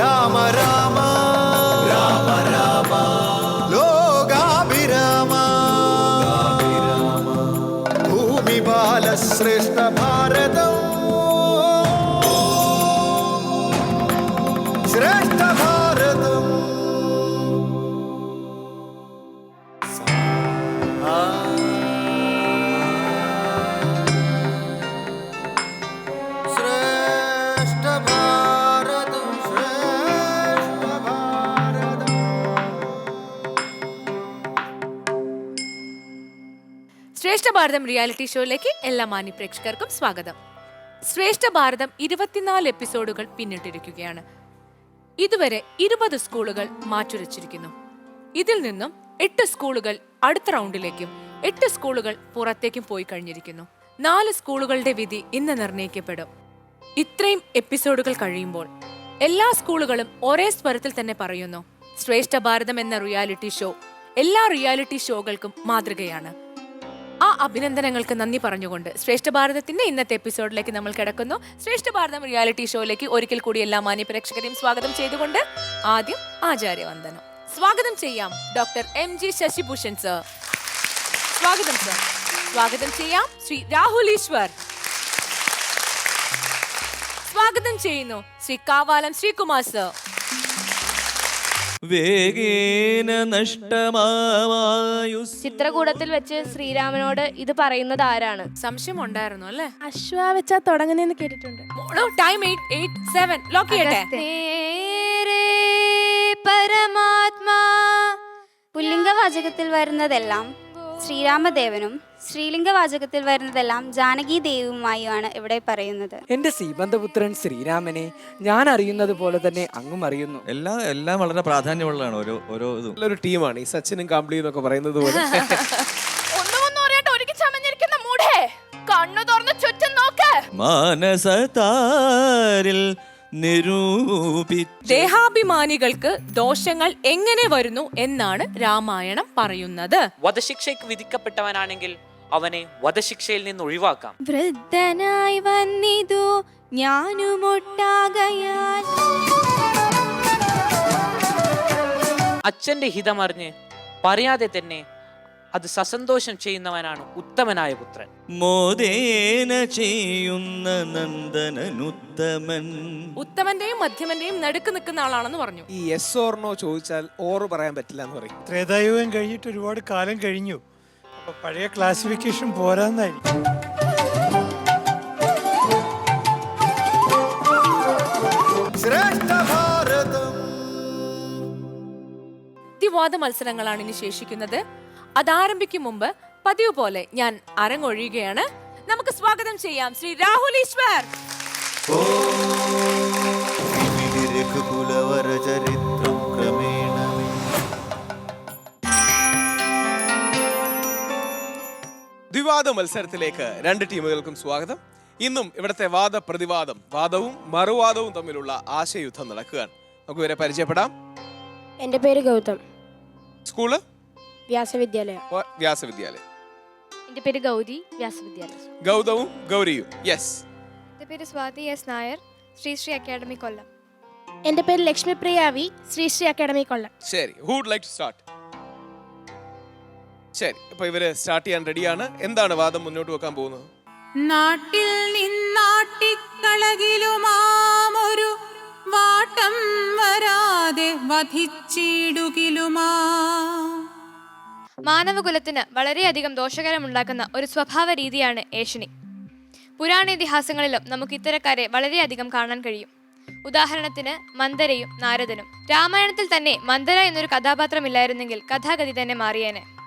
രാമ ഭാരതം reality ഷോയിലേക്ക് എല്ലാ മാന്യ പ്രേക്ഷകർക്കും സ്വാഗതം. ശ്രേഷ്ഠ ഭാരതം ഇരുപത്തിനാല് എപ്പിസോഡുകൾ പിന്നിട്ടിരിക്കുകയാണ്. ഇതുവരെ ഇരുപത് സ്കൂളുകൾ മാറ്റുരച്ചിരിക്കുന്നു. ഇതിൽ നിന്നും എട്ട് സ്കൂളുകൾ അടുത്ത റൗണ്ടിലേക്കും എട്ട് സ്കൂളുകൾ പുറത്തേക്കും പോയി കഴിഞ്ഞിരിക്കുന്നു. നാല് സ്കൂളുകളുടെ വിധി ഇന്ന് നിർണയിക്കപ്പെടും. ഇത്രയും എപ്പിസോഡുകൾ കഴിയുമ്പോൾ എല്ലാ സ്കൂളുകളും ഒരേ സ്വരത്തിൽ തന്നെ പറയുന്നു ശ്രേഷ്ഠ ഭാരതം എന്ന റിയാലിറ്റി ഷോ എല്ലാ റിയാലിറ്റി ഷോകൾക്കും മാതൃകയാണ്. അഭിനന്ദനങ്ങൾക്ക് നന്ദി പറഞ്ഞുകൊണ്ട് ശ്രേഷ്ഠ ഭാരതത്തിന്റെ ഇന്നത്തെ എപ്പിസോഡിലേക്ക് നമ്മൾ കിടക്കുന്നു. ശ്രേഷ്ഠ ഭാരതം റിയാലിറ്റി ഷോയിലേക്ക് ഒരിക്കൽ കൂടി എല്ലാ മാന്യ പ്രേക്ഷകരെയും സ്വാഗതം ചെയ്തുകൊണ്ട് ആദ്യം ആചാര്യവന്ദനം. സ്വാഗതം ചെയ്യാം doctor M G Sashibhushan sir. സ്വാഗതം സർ. സ്വാഗതം ചെയ്യാം ശ്രീ രാഹുൽ ഈശ്വർ സ്വാഗതം ചെയ്യുന്നു ശ്രീ കാവാലം ശ്രീകുമാർ സർ. വേഗേന നഷ്ടമായുസ് ചിത്രകൂടത്തിൽ വെച്ച് ശ്രീരാമനോട് ഇത് പറയുന്നത് ആരാണ്? സംശയം ഉണ്ടായിരുന്നു അല്ലേ? അശ്വ വെച്ച തുടങ്ങുന്ന കേട്ടിട്ടുണ്ട്. ടൈം വാചകത്തിൽ ലോക്ക് ചെയ്യട്ടെ? പരമാത്മാ. പുല്ലിംഗവാചകത്തിൽ വരുന്നതെല്ലാം ശ്രീരാമദേവനും ശ്രീലിംഗവാചകത്തിൽ വരുന്നതെല്ലാം ജാനകി ദേവിയുമായാണ് ഇവിടെ പറയുന്നത്. എന്റെ സീമന്തപുത്രൻ ശ്രീരാമനെ ഞാൻ അറിയുന്നത് പോലെ തന്നെ അങ്ങും അറിയുന്നു. എല്ലാം എല്ലാം വളരെ പ്രാധാന്യമുള്ളതാണ് ഓരോ ഓരോ ഇതും. നല്ലൊരു ടീമാണ് ഈ സച്ചിനും കാംബ്ലി എന്നൊക്കെ പറയുന്നത് പോലെ. ഒന്നും ഒന്നും ഒരുക്കി ചമഞ്ഞിരിക്കുന്ന കണ്ണു തുറന്ന് ചുറ്റും നോക്ക്. മാനസതാരിൽ നിരൂപിച്ച. ദേഹാഭിമാനികൾക്ക് ദോഷങ്ങൾ എങ്ങനെ വരുന്നു എന്നാണ് രാമായണം പറയുന്നത്. വധശിക്ഷയ്ക്ക് വിധിക്കപ്പെട്ടവനാണെങ്കിൽ അവനെ വധശിക്ഷയിൽ നിന്ന് ഒഴിവാക്കാം. വൃദ്ധനായി വന്നിതു ഞാനുമൊട്ടാകയാൽ. അച്ഛന്റെ ഹിതമറിഞ്ഞ് പറയാതെ തന്നെ അത് സസന്തോഷം ചെയ്യുന്നവനാണ് ഉത്തമനായ പുത്രൻ. മോദേന ചെയ്യുന്ന നന്ദനനുത്തമൻ. ഉത്തമന്റെയും മധ്യമന്റെയും നടുക്ക് നിൽക്കുന്ന ആളാണെന്ന് പറഞ്ഞു. ഈ എസ് ഓർണോ ചോദിച്ചാൽ ഓറ് പറയാൻ പറ്റില്ല എന്ന് പറയും. ത്രേതായുഗം കഴിഞ്ഞിട്ട് ഒരുപാട് കാലം കഴിഞ്ഞു. പഴയ ക്ലാസിഫിക്കേഷൻ പോരാന്നായിരിക്കും ശ്രേഷ്ഠ ഭാരതം. യുക്തിവാദ മത്സരങ്ങളാണ് ഇനി ശേഷിക്കുന്നത്. അതാരംഭിക്കും മുമ്പ് പതിവ് പോലെ ഞാൻ അരങ്ങൊഴിയുകയാണ്. നമുക്ക് സ്വാഗതം ചെയ്യാം ശ്രീ രാഹുൽ ഈശ്വർ. രഘുകുലവര ചരിത്രം ദ്വിവാദ മത്സരത്തിലേക്ക് രണ്ട് ടീമുകൾക്കും സ്വാഗതം. ഇന്നും ഇവിടുത്തെ വാദ പ്രതിവാദം വാദവും മറുവാദവും തമ്മിലുള്ള ആശയയുദ്ധം നടക്കുകയാണ്. നമുക്ക് ഇവരെ പരിചയപ്പെടാം. എന്റെ പേര് ഗൗതം. സ്കൂൾ? വ്യാസവിദ്യാലയ. ഓ, വ്യാസവിദ്യാലയം. എന്റെ പേര് ഗൗരി വ്യാസവിദ്യാലയം. ഗൗതവും ഗൗരിയും യെസ് എന്റെ പേര് സ്വാതി എസ് നായർ ശ്രീ ശ്രീ അക്കാദമി കൊല്ലം. എന്റെ പേര് ലക്ഷ്മി പ്രിയാവി ശ്രീശ്രീ അക്കാദമി കൊല്ലം. ശരി ഹൂഡ് ലൈക്ക് ടു സ്റ്റാർട്ട് ശരി അപ്പൊ ഇവർ സ്റ്റാർട്ട് ചെയ്യാൻ റെഡിയാണ് എന്താണ് വാദം മുന്നോട്ട് വെക്കാൻ പോകുന്നത്? നാട്ടിൽ നിന്നാട്ടിക്കളകിലുമാമൊരു വാട്ടം വരാതെ വധിച്ചിടുകിലുമാ. മാനവകുലത്തിന് വളരെയധികം ദോഷകരമുണ്ടാക്കുന്ന ഒരു സ്വഭാവ രീതിയാണ് ഏഷണി പുരാണ ഇതിഹാസങ്ങളിലും നമുക്ക് ഇത്തരക്കാരെ വളരെയധികം കാണാൻ കഴിയും. ഉദാഹരണത്തിന് മന്ദരയും നാരദനും. രാമായണത്തിൽ തന്നെ മന്ദര എന്നൊരു കഥാപാത്രമില്ലായിരുന്നെങ്കിൽ കഥാഗതി തന്നെ മാറിയേനെ.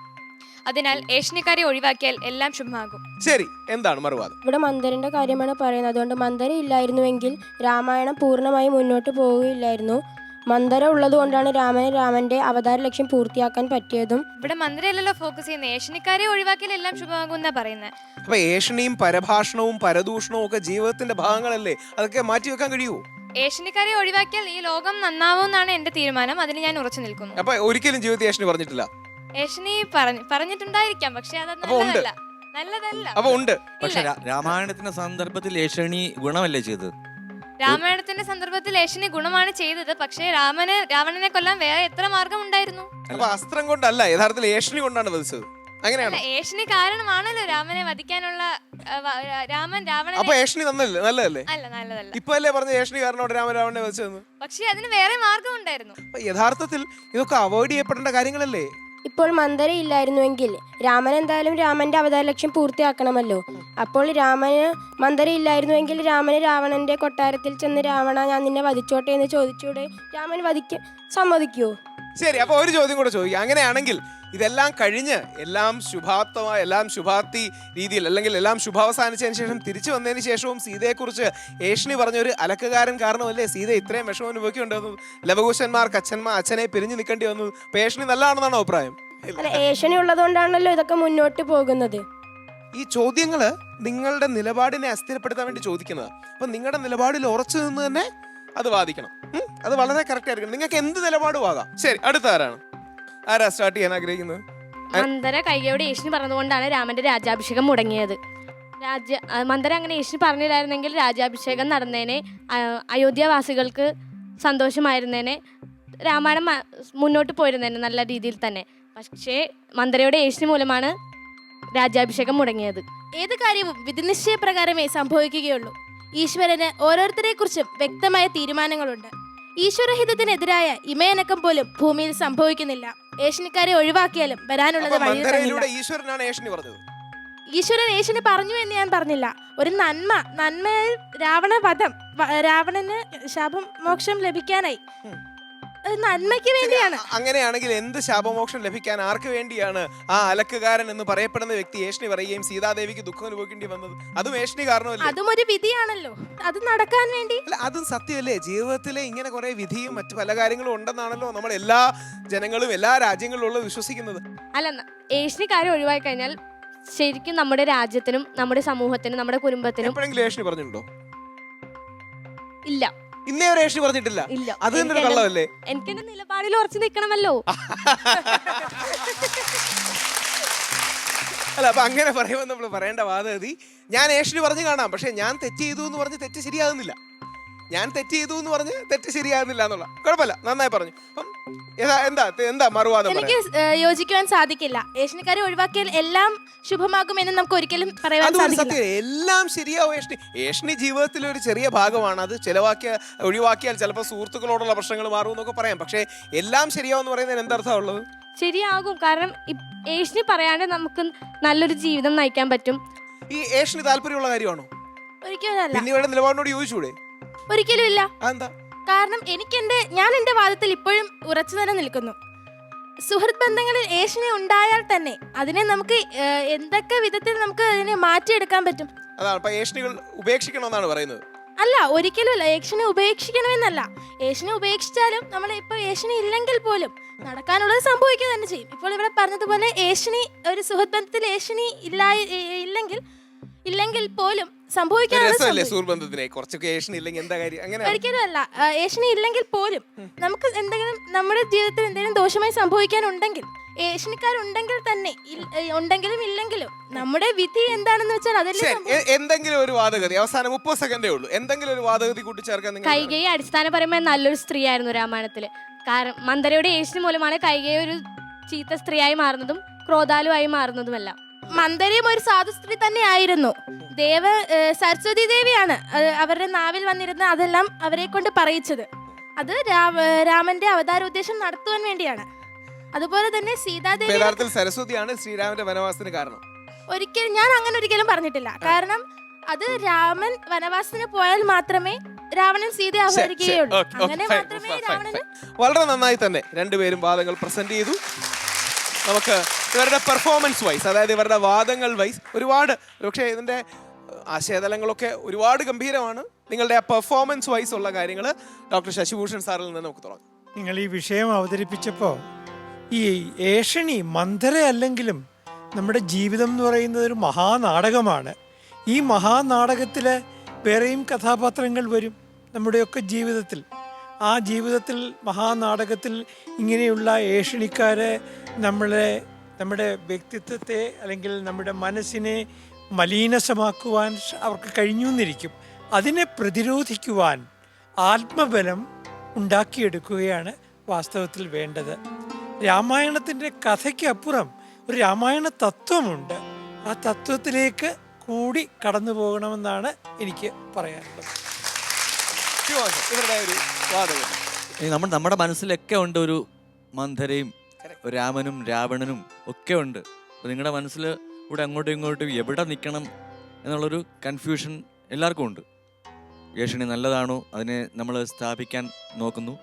അതിനാൽ ഏഷണിക്കാരെ ഒഴിവാക്കിയാൽ എല്ലാം ശുഭമാകും. ശരി എന്താണ് മറുവാദം? ഇവിടെ മന്ദരന്റെ കാര്യമാണ് പറയുന്നത്. അതുകൊണ്ട് മന്ദര ഇല്ലായിരുന്നുവെങ്കിൽ രാമായണം പൂർണമായി മുന്നോട്ട് പോവുകയില്ലായിരുന്നു. മന്ദര ഉള്ളതുകൊണ്ടാണ് രാമൻ രാമന്റെ അവതാര ലക്ഷ്യം പൂർത്തിയാക്കാൻ പറ്റിയതും. ഇവിടെ മന്ദരല്ലോ ഫോക്കസ് ചെയ്യുന്നത്. ഏഷണിക്കാരെ ഒഴിവാക്കിയാൽ എല്ലാം ശുഭമാകും എന്നാ പറയുന്നത്. അപ്പൊ ഏഷണിയും പരഭാഷണവും പരദൂഷണവും ഒക്കെ ജീവിതത്തിന്റെ ഭാഗങ്ങളല്ലേ? അതൊക്കെ മാറ്റി വെക്കാൻ കഴിയുമോ ഏഷ്യക്കാരെ ഒഴിവാക്കിയാൽ ഈ ലോകം നന്നാവും എന്നാണ് എന്റെ തീരുമാനം. അതിന് ഞാൻ ഉറച്ചു നിൽക്കുന്നു. അപ്പൊ ഒരിക്കലും ജീവിതത്തിൽ ഏഷണി പറഞ്ഞിട്ടില്ല. ഏഷണി പറഞ്ഞു പറഞ്ഞിട്ടുണ്ടായിരിക്കാം പക്ഷെ അത് അപ്പൊ ഉണ്ട്. നല്ലതല്ല. നല്ലതല്ല. അപ്പൊ ഉണ്ട്. പക്ഷെ രാമായണത്തിന്റെ സന്ദർഭത്തിൽ ഏഷണി ഗുണമല്ലേ ചെയ്തത്? രാമായണത്തിന്റെ സന്ദർഭത്തിൽ യേശണി ഗുണമാണ് ചെയ്തത് പക്ഷേ രാമന് രാവണനെ കൊല്ലാൻ വേറെ എത്ര മാർഗം ഉണ്ടായിരുന്നു? അപ്പൊ അസ്ത്രം കൊണ്ടല്ല യഥാർത്ഥത്തിൽ ഏഷണി കൊണ്ടാണ് വധിച്ചത്. അങ്ങനെയാണോ? അല്ല ഏഷ്യന് കാരണമാണല്ലോ രാമനെ വധിക്കാനുള്ള ആ, വ- രാമൻ രാവണനെ അപ്പൊ ഏഷണി നന്നല്ലേ നല്ലതല്ലേ? അല്ല നല്ലതല്ല. ഇപ്പൊ അല്ലേ പറഞ്ഞ ഏഷണി കാരണോട് രാമരാവണനെ വധിച്ചതെന്ന്? പക്ഷേ അതിന് വേറെ മാർഗം ഉണ്ടായിരുന്നു. അപ്പൊ യഥാർത്ഥത്തിൽ ഇതൊക്കെ അവോയ്ഡ് ചെയ്യപ്പെടേണ്ട കാര്യങ്ങളല്ലേ? ഇപ്പോൾ മന്ദര ഇല്ലായിരുന്നുവെങ്കിൽ രാമൻ എന്തായാലും രാമന്റെ അവതാര ലക്ഷ്യം പൂർത്തിയാക്കണമല്ലോ. അപ്പോൾ രാമന് മന്ദര ഇല്ലായിരുന്നുവെങ്കിൽ രാമന് രാവണന്റെ കൊട്ടാരത്തിൽ ചെന്ന് രാവണ ഞാൻ നിന്നെ വധിച്ചോട്ടെ എന്ന് ചോദിച്ചൂടെ? രാമൻ വധിക്ക സമ്മതിക്കുവോ ശരി അപ്പൊ ഒരു ചോദ്യം കൂടെ ചോദിക്കാം. അങ്ങനെയാണെങ്കിൽ ഇതെല്ലാം കഴിഞ്ഞ് എല്ലാം ശുഭാപ്തമായ എല്ലാം ശുഭാപ്തി രീതിയിൽ അല്ലെങ്കിൽ എല്ലാം ശുഭാവസാനിച്ചതിന് ശേഷം തിരിച്ചു വന്നതിന് ശേഷവും സീതയെക്കുറിച്ച് ഏഷണി പറഞ്ഞൊരു അലക്കുകാരൻ കാരണമല്ലേ സീത ഇത്രയും വിഷമം അനുഭവിക്കേണ്ടി ലവകുശന്മാർക്ക് അച്ഛന്മാർ അച്ഛനെ പിരിഞ്ഞു നിൽക്കേണ്ടി വന്നു. അപ്പൊ ഏഷണി നല്ലതാണെന്നാണോ അഭിപ്രായം? അല്ല ഏഷണി ഉള്ളതുകൊണ്ടാണല്ലോ ഇതൊക്കെ മുന്നോട്ട് പോകുന്നത്. ഈ ചോദ്യങ്ങൾ നിങ്ങളുടെ നിലപാടിനെ അസ്ഥിരപ്പെടുത്താൻ വേണ്ടി ചോദിക്കുന്നത്. അപ്പൊ നിങ്ങളുടെ നിലപാടിൽ ഉറച്ചു നിന്ന് തന്നെ അത് വാദിക്കണം. അത് വളരെ കറക്റ്റ് ആയിരിക്കണം. നിങ്ങൾക്ക് എന്ത് നിലപാടും ആകാം. ശരി അടുത്ത ആരാണ്? ആരാ സ്റ്റാർട്ട് ചെയ്യാൻ ആഗ്രഹിക്കുന്നത്? മന്ദര കൈയോടെ യേശുവിന് പറഞ്ഞതുകൊണ്ടാണ് രാമന്റെ രാജാഭിഷേകം മുടങ്ങിയത്. രാജ മന്ദര അങ്ങനെ യേശുവിന് പറഞ്ഞില്ലായിരുന്നെങ്കിൽ രാജാഭിഷേകം നടന്നേനെ. അയോധ്യവാസികൾക്ക് സന്തോഷമായിരുന്നേനെ. രാമായണം മുന്നോട്ട് പോയിരുന്നേനെ നല്ല രീതിയിൽ തന്നെ. പക്ഷേ മന്ദരയുടെ യേശുവിന് മൂലമാണ് രാജാഭിഷേകം മുടങ്ങിയത്. ഏത് കാര്യവും വിധിനിശ്ചയപ്രകാരമേ സംഭവിക്കുകയുള്ളൂ. ഈശ്വരന് ഓരോരുത്തരെ കുറിച്ചും വ്യക്തമായ തീരുമാനങ്ങളുണ്ട്. ഈശ്വരഹിതത്തിനെതിരായ ഇമയനക്കം പോലും ഭൂമിയിൽ സംഭവിക്കുന്നില്ല. ഏഷ്യക്കാരെ ഒഴിവാക്കിയാലും വരാനുള്ളത് അപ്പൊ ഈശ്വരനാണ് ഏഷണി പറഞ്ഞത്? ഈശ്വരൻ ഏഷ്യനെ പറഞ്ഞു എന്ന് ഞാൻ പറഞ്ഞില്ല. ഒരു നന്മ നന്മ രാവണ വധം വ- രാവണന് ശാപം മോക്ഷം ലഭിക്കാനായി. നന്മയ്ക്ക് വേണ്ടിയാണ്. അങ്ങനെയാണെങ്കിൽ എന്ത് ശാപമോക്ഷം ലഭിക്കാൻ ആർക്ക് വേണ്ടിയാണ് ആ അലക്കുകാരൻ എന്ന് പറയപ്പെടുന്ന വ്യക്തി ഏഷ്ണി പറയുകയും സീതാദേവിക്ക് ദുഃഖം അനുഭവിക്കേണ്ടി വന്നത്? അതും ഏഷ്ണി കാരണമല്ലേ? അതും ഒരു വിധിയാണല്ലോ. അത് നടക്കാൻ വേണ്ടി. അല്ല അതും സത്യമല്ലേ? ജീവിതത്തിലെ ഇങ്ങനെ കുറെ വിധിയും മറ്റു പല കാര്യങ്ങളും ഉണ്ടെന്നാണല്ലോ നമ്മൾ എല്ലാ ജനങ്ങളും എല്ലാ രാജ്യങ്ങളിലും ഉള്ളത് വിശ്വസിക്കുന്നത്. അല്ല ഏഷ്ണി കാര്യം ഒഴിവാക്കി കഴിഞ്ഞാൽ ശരിക്കും നമ്മുടെ രാജ്യത്തിനും നമ്മുടെ സമൂഹത്തിനും നമ്മുടെ കുടുംബത്തിനും എപ്പോഴെങ്കിലും ഏഷ്ണി പറഞ്ഞിട്ടുണ്ടോ? ഇല്ല. ഇന്നേ ഒരു ഏഷ്യ പറഞ്ഞിട്ടില്ല. ഇല്ല. അത് തന്നെ ഒരു കള്ളമല്ലേ? നിലപാടിൽ ഉറച്ചു നിൽക്കണമല്ലോ. അല്ല അപ്പൊ അങ്ങനെ പറയുമ്പോൾ നമ്മൾ പറയേണ്ട വാദഗതി ഞാൻ ഏഷ്യ പറഞ്ഞു കാണാം പക്ഷെ ഞാൻ തെറ്റ് ചെയ്തു എന്ന് പറഞ്ഞ് തെറ്റ് ശരിയാകുന്നില്ല. ഞാൻ തെറ്റ് ചെയ്തു എന്ന് പറഞ്ഞ് തെറ്റ് ശരിയാകുന്നില്ല എന്നുള്ള. കുഴപ്പമില്ല നന്നായി പറഞ്ഞു. അപ്പം എന്താ എന്താ മറുവാദം എനിക്ക് യോജിക്കുവാൻ സാധിക്കില്ല. ഏഷ്യക്കാരെ ഒഴിവാക്കിയാൽ എല്ലാം ശുഭമാകുമെന്ന് നമുക്ക് ഒരിക്കലും പറയാൻ സാധിക്കില്ല. എല്ലാം ശരിയാവും ഏഷ്ണി ഏഷ്ണി ജീവിതത്തിലെ ഒരു ചെറിയ ഭാഗമാണ്. അത് ചിലവാക്കിയ ഒഴിവാക്കിയാൽ ചിലപ്പോൾ സുഹൃത്തുക്കളോടുള്ള പ്രശ്നങ്ങൾ മാറും എന്നൊക്കെ പറയാം. പക്ഷേ എല്ലാം ശരിയാവും എന്ന് പറയുന്നതിന് എന്തർത്ഥം ഉള്ളത്? ശരിയാകും. കാരണം ഏഷ്ണി പറയാണ്ട് നമുക്ക് നല്ലൊരു ജീവിതം നയിക്കാൻ പറ്റും. ഈ ഏഷ്ണി താല്പര്യമുള്ള കാര്യമാണോ? ഒരിക്കലും പിന്നെ നിലപാടിനോട് യോജിച്ചൂടെ? ഒരിക്കലും ഇല്ല. കാരണം എനിക്ക് എന്റെ ഞാൻ എന്റെ വാദത്തിൽ ഇപ്പോഴും ഉറച്ചു തന്നെ നിൽക്കുന്നു. സുഹൃത്ത് ബന്ധങ്ങളിൽ ഏഷ്യ ഉണ്ടായാൽ തന്നെ അതിനെ നമുക്ക് ഏഹ്, എന്തൊക്കെ വിധത്തിൽ നമുക്ക് അതിനെ മാറ്റിയെടുക്കാൻ പറ്റും? അതാണ് അപ്പൊ ഏഷ്ണികൾ ഉപേക്ഷിക്കണമെന്നാണ് പറയുന്നത്. അല്ല ഒരിക്കലും അല്ല. ഏഷ്യനെ ഉപേക്ഷിക്കണമെന്നല്ല. ഏഷ്യനെ ഉപേക്ഷിച്ചാലും നമ്മൾ ഇപ്പൊ ഏഷ്യനെ ഇല്ലെങ്കിൽ പോലും നടക്കാനുള്ളത് സംഭവിക്കുക തന്നെ ചെയ്യും. ഇപ്പോൾ ഇവിടെ പറഞ്ഞതുപോലെ ഏഷ്യനി ഒരു സുഹൃത്ത് ബന്ധത്തിൽ ഏഷ്യനി ഇല്ല ഇല്ലെങ്കിൽ ഇല്ലെങ്കിൽ പോലും സംഭവിക്കാനുള്ളത് രസമല്ലേ സംഭവിക്കും. സുഹൃബന്ധത്തിനെ കുറച്ചൊക്കെ ഏഷ്ണി ഇല്ലെങ്കിൽ എന്താ കാര്യം? അങ്ങനെ ഒരിക്കലും അല്ല ആ, ഇല്ലെങ്കിൽ പോലും നമുക്ക് എന്തെങ്കിലും നമ്മുടെ ജീവിതത്തിൽ എന്തെങ്കിലും ദോഷമായി സംഭവിക്കാനുണ്ടെങ്കിൽ ഏഷ്യക്കാരുണ്ടെങ്കിൽ തന്നെ ഉണ്ടെങ്കിലും ഇല്ലെങ്കിലും നമ്മുടെ വിധി എന്താണെന്ന് വെച്ചാൽ അതല്ലേ. എ- എന്തെങ്കിലും ഒരു വാദഗതി അവസാനം മുപ്പത് സെക്കൻഡേ ഉള്ളൂ. എന്തെങ്കിലും ഒരു വാദഗതി കൂട്ടിച്ചേർക്കാൻ കൈകേയി അടിസ്ഥാനപരമായ നല്ലൊരു സ്ത്രീ ആയിരുന്നു രാമായണത്തിൽ. കാരണം മന്ദരയുടെ ഏഷ്യൻ മൂലമാണ് കൈകൈ ഒരു ചീത്ത സ്ത്രീയായി മാറുന്നതും ക്രോധാലുവായി മാറുന്നതുമെല്ലാം. മന്ദരയും ഒരു സാധു സ്ത്രീ തന്നെയായിരുന്നു. ദേവ സരസ്വതി ദേവിയാണ് അവരുടെ നാവിൽ വന്നിരുന്ന അതെല്ലാം അവരെ കൊണ്ട് പറയിച്ചത്. അത് രാമന്റെ അവതാര ഉദ്ദേശം നടത്തുവാൻ വേണ്ടിയാണ്. അതുപോലെ തന്നെ സീതാദേവി യഥാർത്ഥത്തിൽ സരസ്വതിയാണ് ശ്രീരാമന്റെ വനവാസത്തിന് കാരണം. ഒരിക്കലും ഞാൻ അങ്ങനെ ഒരിക്കലും പറഞ്ഞിട്ടില്ല. കാരണം അത് രാമൻ വനവാസത്തിന് പോയാൽ മാത്രമേ രാവണൻ സീത അവതരിക്കുകയുള്ളൂ അങ്ങനെ മാത്രമേ രാവണൻ രാവണന് വളരെ നന്നായി തന്നെ രണ്ടുപേരും വാദങ്ങൾ പ്രസന്റ് ചെയ്തു. നമുക്ക് ഇവരുടെ പെർഫോമൻസ് വൈസ് അതായത് ഇവരുടെ വാദങ്ങൾ വൈസ് ഒരുപാട് പക്ഷേ ഇതിന്റെ ആശയതലങ്ങളൊക്കെ ഒരുപാട് ഗംഭീരമാണ്. നിങ്ങളുടെ ആ പെർഫോമൻസ് വൈസ് ഉള്ള കാര്യങ്ങൾ ഡോക്ടർ ശശിഭൂഷൺ സാറിൽ നിന്ന് നമുക്ക് തുടങ്ങാം. നിങ്ങൾ ഈ വിഷയം അവതരിപ്പിച്ചപ്പോൾ ഈ ഏഷണി മന്ദര അല്ലെങ്കിലും നമ്മുടെ ജീവിതം എന്ന് പറയുന്നത് ഒരു മഹാനാടകമാണ്. ഈ മഹാനാടകത്തിലെ വേറെയും കഥാപാത്രങ്ങൾ വരും നമ്മുടെയൊക്കെ ജീവിതത്തിൽ. ആ ജീവിതത്തിൽ മഹാനാടകത്തിൽ ഇങ്ങനെയുള്ള ഏഷണിക്കാരെ നമ്മളെ നമ്മുടെ വ്യക്തിത്വത്തെ അല്ലെങ്കിൽ നമ്മുടെ മനസ്സിനെ മലീനസമാക്കുവാൻ അവർക്ക് കഴിഞ്ഞു എന്നിരിക്കും അതിനെ പ്രതിരോധിക്കുവാൻ ആത്മബലം ഉണ്ടാക്കിയെടുക്കുകയാണ് വാസ്തവത്തിൽ വേണ്ടത്. രാമായണത്തിന്റെ കഥയ്ക്കപ്പുറം ഒരു രാമായണ തത്വമുണ്ട്. ആ തത്വത്തിലേക്ക് കൂടി കടന്നു പോകണമെന്നാണ് എനിക്ക് പറയാനുള്ളത്. ഇവരുടെ ഒരു നമ്മൾ നമ്മുടെ മനസ്സിലൊക്കെ ഉണ്ട് ഒരു മന്ധരയും ഒരു രാമനും രാവണനും ഒക്കെ ഉണ്ട്. അപ്പോൾ നിങ്ങളുടെ മനസ്സിൽ ഇവിടെ അങ്ങോട്ടും ഇങ്ങോട്ടും എവിടെ നിൽക്കണം എന്നുള്ളൊരു കൺഫ്യൂഷൻ എല്ലാവർക്കും ഉണ്ട്. ഏഷണി നല്ലതാണോ? അതിനെ നമ്മൾ സ്ഥാപിക്കാൻ നോക്കുന്നു.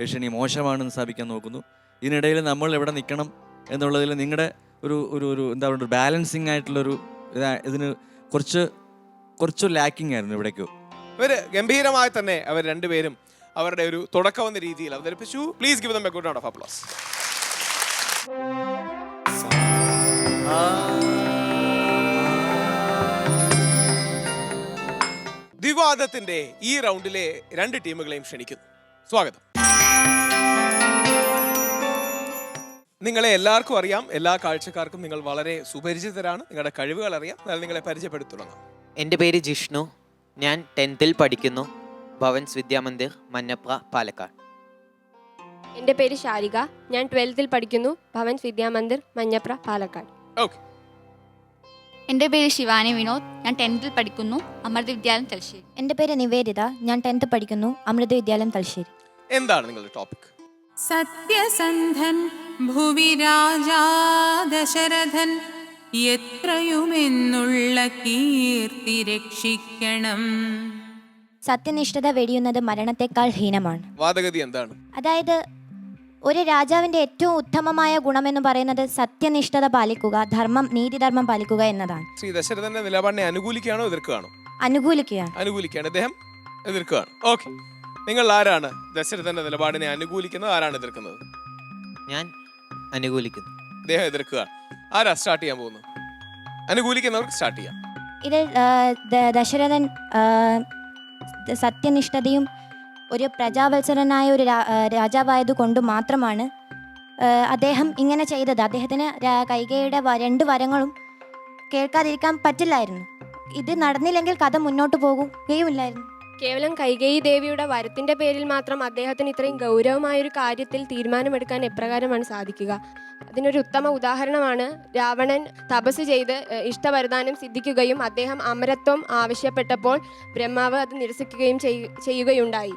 ഏഷണി മോശമാണെന്ന് സ്ഥാപിക്കാൻ നോക്കുന്നു. ഇതിനിടയിൽ നമ്മൾ എവിടെ നിൽക്കണം എന്നുള്ളതിൽ നിങ്ങളുടെ ഒരു ഒരു ഒരു എന്താ പറയുക ബാലൻസിങ് ആയിട്ടുള്ളൊരു ഇതാ- ഇതിന് കുറച്ച് കുറച്ച് ലാക്കിംഗ് ആയിരുന്നു ഇവിടേക്കോ. ഇവർ ഗംഭീരമായി തന്നെ അവർ രണ്ടുപേരും അവരുടെ ഒരു തുടക്കം എന്ന രീതിയിൽ അവതരിപ്പിച്ചു. Please give them a good of applause വിവാദത്തിന്റെ ഈ റൗണ്ടിലെ രണ്ട് ടീമുകളെയും ക്ഷണിക്കുന്നു. സ്വാഗതം. നിങ്ങളെ എല്ലാവർക്കും അറിയാം. എല്ലാ കാഴ്ചക്കാർക്കും നിങ്ങൾ വളരെ സുപരിചിതരാണ്. നിങ്ങളുടെ കഴിവുകൾ അറിയാം. നിങ്ങളെ പരിചയപ്പെടുത്തി എന്റെ പേര് ജിഷ്ണു. ഞാൻ ടെൻത്തിൽ പഠിക്കുന്നു. ഭവൻസ് വിദ്യാമന്ദിർ മഞ്ഞപ്ര പാലക്കാട്. എന്റെ പേര് ശാരിക. ഞാൻ ട്വൽത്തിൽ പഠിക്കുന്നു. ഭവൻസ് വിദ്യാമന്ദിർ മഞ്ഞപ്ര പാലക്കാട്. ഓക്കെ എന്റെ പേര് ശിവാനി വിനോദ്. ഞാൻ ടെൻത്തിൽ പഠിക്കുന്നു. അമൃത വിദ്യാലയം തലശ്ശേരി. എന്റെ പേര് നിവേദിത. ഞാൻ ടെൻത്ത് പഠിക്കുന്നു. അമൃത വിദ്യാലയം തലശ്ശേരി. എന്താണ് നിങ്ങളുടെ ടോപ്പിക് സത്യസന്ധൻ ഭുവി രാജാ ദശരഥൻ എത്രയുമെന്നുള്ള കീർത്തി രക്ഷിക്കണം. സത്യനിഷ്ഠത വെടിയുന്നത് മരണത്തെക്കാൾ ഹീനമാണ്. വാദഗതി എന്താണ്? അതായത് ഒരു രാജാവിന്റെ ഏറ്റവും ഉത്തമമായ ഗുണമെന്ന് പറയുന്നത് സത്യനിഷ്ഠത പാലിക്കുക ധർമ്മം നീതിധർമ്മം പാലിക്കുക എന്നതാണ്. ശ്രീ ദശരഥന്റെ നിലപാടിനെ അനുകൂലിക്കുകയാണോ എതിർക്കുകയാണോ അനുകൂലിക്കുകയാണ്. അനുകൂലിക്കുകയാണ്. അദ്ദേഹം എതിർക്കുകയാണ് ഓക്കെ. നിങ്ങൾ ആരാണ് ദശരഥന്റെ നിലപാടിനെ അനുകൂലിക്കുന്നത്? ആരാണ് എതിർക്കുന്നത്? ഞാൻ അനുകൂലിക്കുന്നു. അദ്ദേഹം എതിർക്കുകയാണ് ആരാ സ്റ്റാർട്ട് ചെയ്യാൻ പോകുന്നു അനുകൂലിക്കുന്നവർക്ക് സ്റ്റാർട്ട് ചെയ്യാം. ഇത് ആ, ദ- ദശരഥൻ ആ, സത്യനിഷ്ഠതയും ഒരു പ്രജാവത്സരനായ ഒരു രാ- ആ, രാജാവായത് കൊണ്ട് മാത്രമാണ് അദ്ദേഹം ഇങ്ങനെ ചെയ്തത്. അദ്ദേഹത്തിന് കൈകയുടെ രണ്ട് വരങ്ങളും കേൾക്കാതിരിക്കാൻ പറ്റില്ലായിരുന്നു. ഇത് നടന്നില്ലെങ്കിൽ കഥ മുന്നോട്ട് പോകുകയുമില്ലായിരുന്നു. കേവലം കൈകേയി ദേവിയുടെ വരത്തിന്റെ പേരിൽ മാത്രം അദ്ദേഹത്തിന് ഇത്രയും ഗൗരവമായ ഒരു കാര്യത്തിൽ തീരുമാനമെടുക്കാൻ എപ്രകാരമാണ് സാധിക്കുക? അതിനൊരു ഉത്തമ ഉദാഹരണമാണ് രാവണൻ തപസ് ചെയ്ത് ഇഷ്ടവരദാനം സിദ്ധിക്കുകയും അദ്ദേഹം അമരത്വം ആവശ്യപ്പെട്ടപ്പോൾ ബ്രഹ്മാവ് അത് നിരസിക്കുകയും ചെയ്യുകയുണ്ടായി.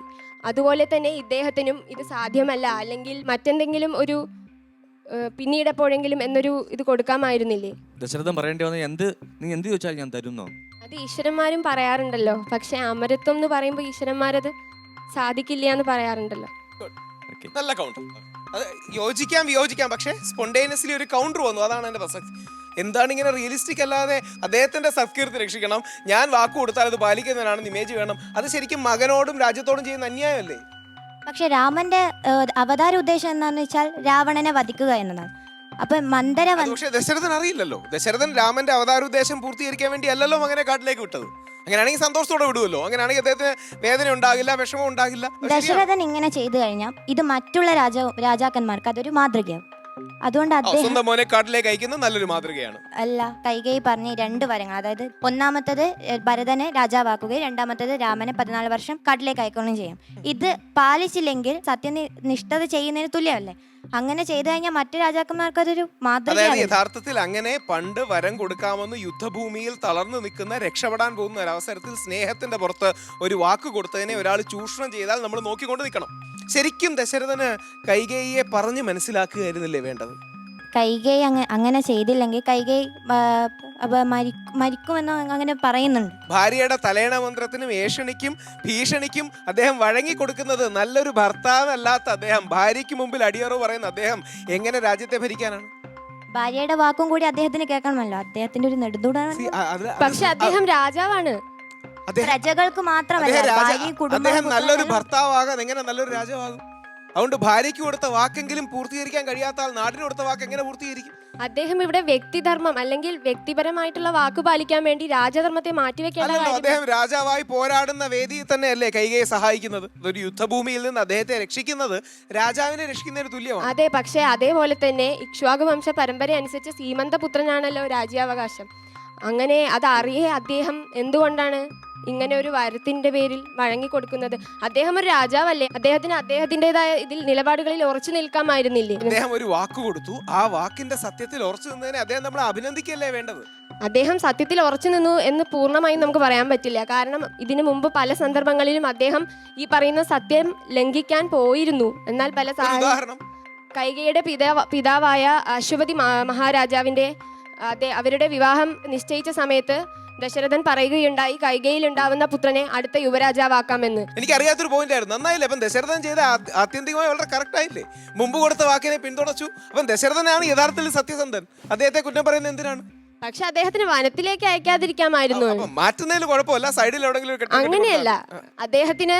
അതുപോലെ തന്നെ ഇദ്ദേഹത്തിനും ഇത് സാധ്യമല്ല. അല്ലെങ്കിൽ മറ്റെന്തെങ്കിലും ഒരു പിന്നീട് എപ്പോഴെങ്കിലും എന്നൊരു ഇത് കൊടുക്കാമായിരുന്നില്ലേ? ദശരഥം പറയേണ്ടി വന്ന എന്ത് നീ എന്ത് ചോദിച്ചാൽ ഞാൻ തരുന്നോ? അത് ഈശ്വരന്മാരും പറയാറുണ്ടല്ലോ. പക്ഷെ അമരത്വം എന്ന് പറയുമ്പോൾ ഈശ്വരന്മാരത് സാധിക്കില്ല എന്ന് പറയാറുണ്ടല്ലോ. നല്ല കൗണ്ടർ അത് യോജിക്കാം വിയോജിക്കാം. പക്ഷേ സ്പോണ്ടേനിയസ്ലി ഒരു കൗണ്ടർ വന്നു. അതാണ് എന്റെ പ്രസക്തി. എന്താണ് ഇങ്ങനെ റിയലിസ്റ്റിക് അല്ലാതെ അദ്ദേഹത്തിന്റെ സത്കീർത്തി രക്ഷിക്കണം. ഞാൻ വാക്ക് കൊടുത്താൽ അത് പാലിക്കുന്നതിനാണെന്ന് ഇമേജ് വേണം. അത് ശരിക്കും മകനോടും രാജ്യത്തോടും ചെയ്യുന്ന അന്യായമല്ലേ? പക്ഷെ രാമന്റെ അവതാര ഉദ്ദേശം എന്താണെന്ന് വെച്ചാൽ രാവണനെ വധിക്കുക എന്നതാണ്. അപ്പൊ മന്ദര പക്ഷേ ദശരഥൻ അറിയില്ലല്ലോ. ദശരഥൻ രാമന്റെ അവതാരോദ്ദേശം പൂർത്തീകരിക്കാൻ വേണ്ടി അല്ലല്ലോ അങ്ങനെ കാട്ടിലേക്ക് വിട്ടത്. അങ്ങനെയാണെങ്കിൽ സന്തോഷത്തോടെ വിടുമല്ലോ അങ്ങനെയാണെങ്കിൽ അദ്ദേഹത്തിന് വേദന ഉണ്ടാകില്ല വിഷമം ഉണ്ടാകില്ല. ദശരഥൻ ഇങ്ങനെ ചെയ്തു കഴിഞ്ഞാൽ ഇത് മറ്റുള്ള രാജാ രാജാക്കന്മാർക്ക് അതൊരു മാതൃകയാവും. അതുകൊണ്ട് അദ്ദേഹം സ്വന്തം മോനെ കാട്ടിലേക്ക് അയക്കുന്നത് നല്ലൊരു മാതൃകയാണ്. അല്ല കൈകൈ പറഞ്ഞ രണ്ട് വരങ്ങൾ അതായത് ഒന്നാമത്തത് ഭരതനെ രാജാവാക്കുകയും രണ്ടാമത്തത് രാമനെ പതിനാല് വർഷം കാട്ടിലേക്ക് അയക്കുകയും ചെയ്യും. ഇത് പാലിച്ചില്ലെങ്കിൽ സത്യനിഷ്ഠത ചെയ്യുന്നതിന് തുല്യമല്ലേ? അങ്ങനെ ചെയ്തു കഴിഞ്ഞാൽ മറ്റു രാജാക്കന്മാർക്ക് അതൊരു മാതൃകയാണ് യഥാർത്ഥത്തിൽ അങ്ങനെ പണ്ട് വരം കൊടുക്കാമെന്ന് യുദ്ധഭൂമിയിൽ തളർന്നു നിൽക്കുന്ന രക്ഷപ്പെടാൻ പോകുന്ന ഒരു അവസരത്തിൽ സ്നേഹത്തിന്റെ പുറത്ത് ഒരു വാക്ക് കൊടുത്തതിനെ ഒരാൾ ചൂഷണം ചെയ്താൽ നമ്മൾ നോക്കിക്കൊണ്ട് നിൽക്കണം. ശരിക്കും ദശരഥന് കൈകേയിയെ പറഞ്ഞു മനസ്സിലാക്കുകയായിരുന്നില്ലേ വേണ്ടത്? കൈകൈ അങ്ങ അങ്ങനെ ചെയ്തില്ലെങ്കിൽ കൈകൈ മരിക്കുമെന്ന് അങ്ങനെ പറയുന്നുണ്ട്. ഭാര്യയുടെ തലേണ മന്ത്രത്തിനും ഏഷണിക്കും ഭീഷണിക്കും അദ്ദേഹം വഴങ്ങി കൊടുക്കുന്നത് നല്ലൊരു ഭർത്താവല്ലാത്ത അദ്ദേഹം. ഭാര്യയ്ക്ക് മുമ്പിൽ അടിയറവ് പറയുന്ന അദ്ദേഹം എങ്ങനെ രാജ്യത്തെ ഭരിക്കാനാണ്? ഭാര്യയുടെ വാക്കും കൂടി അദ്ദേഹത്തിന് കേൾക്കണമല്ലോ. അദ്ദേഹത്തിന്റെ ഒരു നെടുന്തൂടാണ് പക്ഷെ അദ്ദേഹം രാജാവാണ്. പ്രജകൾക്ക് മാത്രമല്ല അദ്ദേഹം നല്ലൊരു ഭർത്താവാകാൻ എങ്ങനെ നല്ലൊരു രാജാവാകും? അതുകൊണ്ട് ഭാര്യയ്ക്ക് കൊടുത്ത വാക്കെങ്കിലും പൂർത്തീകരിക്കാൻ കഴിയാത്ത ആൾ നാടിന് കൊടുത്ത വാക്ക് എങ്ങനെ പൂർത്തീകരിക്കും? അദ്ദേഹം ഇവിടെ വ്യക്തിധർമ്മം അല്ലെങ്കിൽ വ്യക്തിപരമായിട്ടുള്ള വാക്ക് പാലിക്കാൻ വേണ്ടി രാജധർമ്മത്തെ മാറ്റിവെക്കാൻ അദ്ദേഹം രാജാവായി പോരാടുന്ന വേദിയിൽ തന്നെയല്ലേ കൈകയെ സഹായിക്കുന്നത്? ഒരു യുദ്ധഭൂമിയിൽ നിന്ന് അദ്ദേഹത്തെ രക്ഷിക്കുന്നത് രാജാവിനെ രക്ഷിക്കുന്നതിന് തുല്യമാണ്. അതെ പക്ഷേ അതേപോലെ തന്നെ ഇക്ഷ്വാകു വംശ പരമ്പര അനുസരിച്ച് സീമന്തപുത്രനാണല്ലോ രാജ്യാവകാശം. അങ്ങനെ അത് അറിയേ അദ്ദേഹം എന്തുകൊണ്ടാണ്? ഇങ്ങനെ ഒരു വരത്തിന്റെ പേരിൽ വഴങ്ങിക്കൊടുക്കുന്നത്. അദ്ദേഹം ഒരു രാജാവല്ലേ? അദ്ദേഹത്തിന് അദ്ദേഹത്തിന്റെതായ ഇതിൽ നിലപാടുകളിൽ ഉറച്ചു നിൽക്കാമായിരുന്നില്ലേ? അദ്ദേഹം ഒരു വാക്ക് കൊടുത്തു. ആ വാക്കിന്റെ സത്യത്തിൽ ഉറച്ചു നിന്നതിനെ അദ്ദേഹം നമ്മളെ അഭിനന്ദിക്കല്ലേ വേണ്ടത്? അദ്ദേഹം സത്യത്തിൽ ഉറച്ചു നിന്നു എന്ന് പൂർണമായും നമുക്ക് പറയാൻ പറ്റില്ല. കാരണം ഇതിനു മുമ്പ് പല സന്ദർഭങ്ങളിലും അദ്ദേഹം ഈ പറയുന്ന സത്യം ലംഘിക്കാൻ പോയിരുന്നു. എന്നാൽ പല സാഹചര്യം ഉദാഹരണം. കൈകയുടെ പിതാവ് പിതാവായ അശ്വപതി മഹാ- മഹാരാജാവിന്റെ അതെ അവരുടെ വിവാഹം നിശ്ചയിച്ച സമയത്ത് ദശരഥൻ പറയുകയുണ്ടായി കൈകയിൽ ഉണ്ടാവുന്ന പുത്രനെ അടുത്ത യുവരാജാവാക്കാമെന്ന്. എനിക്കറിയാത്തൊരു പോയിന്റ് ആയിരുന്നു. നന്നായില്ലേ? അപ്പം ദശരഥൻ ചെയ്ത ആത്യന്തികമായി വളരെ കറക്റ്റ് ആയില്ലേ? മുമ്പ് കൊടുത്ത വാക്കിനെ പിന്തുണച്ചു. അപ്പം ദശരഥനാണ് യഥാർത്ഥത്തിൽ സത്യസന്ധൻ. അദ്ദേഹത്തെ കുറ്റം പറയുന്നത് എന്തിനാണ്? പക്ഷെ അദ്ദേഹത്തിന് വനത്തിലേക്ക് അയക്കാതിരിക്കാമായിരുന്നു. മാറ്റുന്നതിൽ കുഴപ്പമില്ല. സൈഡിൽ എവിടെങ്കിലും അങ്ങനെയല്ല. അദ്ദേഹത്തിന്